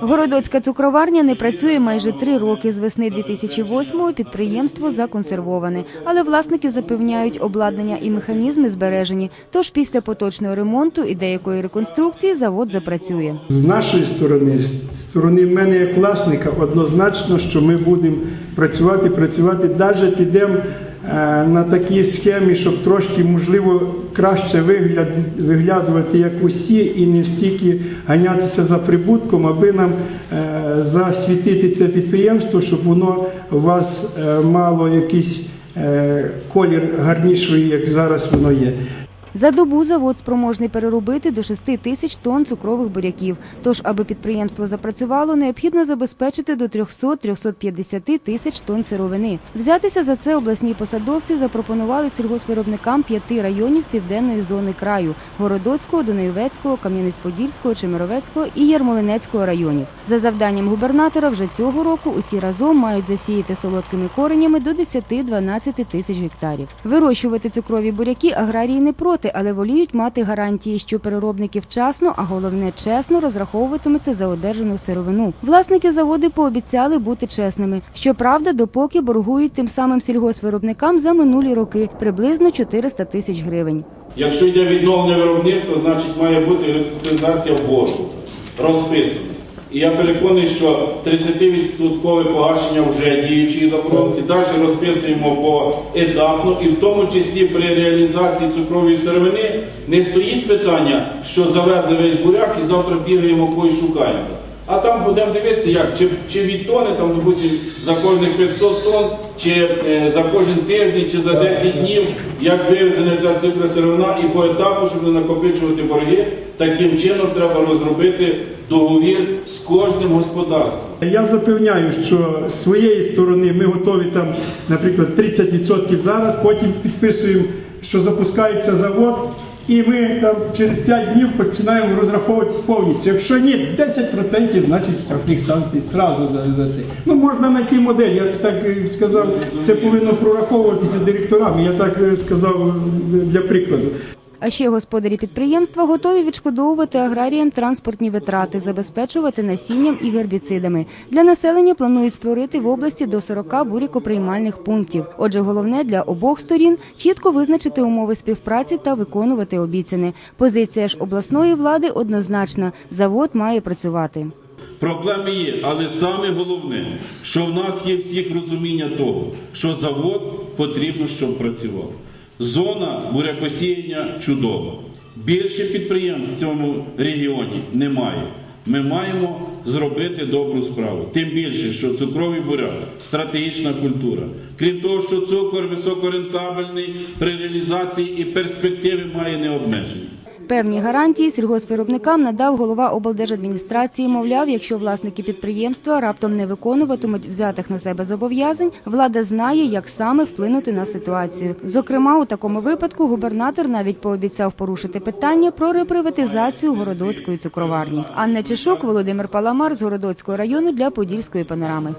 Городоцька цукроварня не працює майже три роки. З весни 2008-го підприємство законсервоване, але власники запевняють, обладнання і механізми збережені. Тож після поточного ремонту і деякої реконструкції завод запрацює. З нашої сторони, з сторони мене як власника, однозначно, що ми будемо працювати, працювати, навіть підемо на такій схемі, щоб трошки, можливо, краще вигляд, виглядувати як усі і не стільки ганятися за прибутком, аби нам е, засвітити це підприємство, щоб воно у вас е, мало якийсь е, колір гарніший, як зараз воно є. За добу завод спроможний переробити до 6 тисяч тонн цукрових буряків. Тож, аби підприємство запрацювало, необхідно забезпечити до 300-350 тисяч тонн сировини. Взятися за це обласні посадовці запропонували сільгоспвиробникам п'яти районів південної зони краю – Городоцького, Доноєвецького, Кам'янець-Подільського, Чемеровецького і Ярмолинецького районів. За завданням губернатора вже цього року усі разом мають засіяти солодкими коренями до 10-12 тисяч гектарів. Вирощувати цукрові буряки аграрії не проти, але воліють мати гарантії, що переробники вчасно, а головне чесно розраховуватимуться за одержану сировину. Власники заводу пообіцяли бути чесними. Щоправда, допоки боргують тим самим сільгоспвиробникам за минулі роки приблизно 400 тисяч гривень. Якщо йде відновлення виробництва, значить має бути реструктуризація боргу розписана. І я переконаний, що 30% погашення вже діючої заборонці. Далі розписуємо по етапно, і в тому числі при реалізації цукрової сировини не стоїть питання, що завезли весь буряк і завтра бігаємо когось шукаємо. А там будемо дивитися, як чи, чи від тони, там, допустим, за кожних 500 тонн, чи е, за кожен тиждень, чи за 10 днів, як вивезена ця цифра сировина, і по етапу, щоб не накопичувати борги, таким чином треба розробити договір з кожним господарством. Я запевняю, що з своєї сторони ми готові там, наприклад, 30% зараз, потім підписуємо, що запускається завод, і ми там через 5 днів починаємо розраховуватися повністю. Якщо ні, 10% значить штрафних санкцій зразу за, за це. Ну можна знайти модель. Я так е, сказав, це повинно прораховуватися директорами. Я так е, сказав е, для прикладу. А ще господарі підприємства готові відшкодовувати аграріям транспортні витрати, забезпечувати насінням і гербіцидами. Для населення планують створити в області до 40 бурікоприймальних пунктів. Отже, головне для обох сторін чітко визначити умови співпраці та виконувати обіцяне. Позиція ж обласної влади однозначна: завод має працювати. Проблеми є, але саме головне, що в нас є всіх розуміння того, що завод потрібно, щоб працював. Зона бурякосіяння чудова. Більше підприємств в цьому регіоні немає. Ми маємо зробити добру справу. Тим більше, що цукровий буряк стратегічна культура. Крім того, що цукор високорентабельний при реалізації і перспективи має необмежені. Певні гарантії сільгоспвиробникам надав голова облдержадміністрації. Мовляв, якщо власники підприємства раптом не виконуватимуть взятих на себе зобов'язань, влада знає, як саме вплинути на ситуацію. Зокрема, у такому випадку губернатор навіть пообіцяв порушити питання про реприватизацію городоцької цукроварні. Анна Чешук, Володимир Паламар з Городоцького району для Подільської панорами.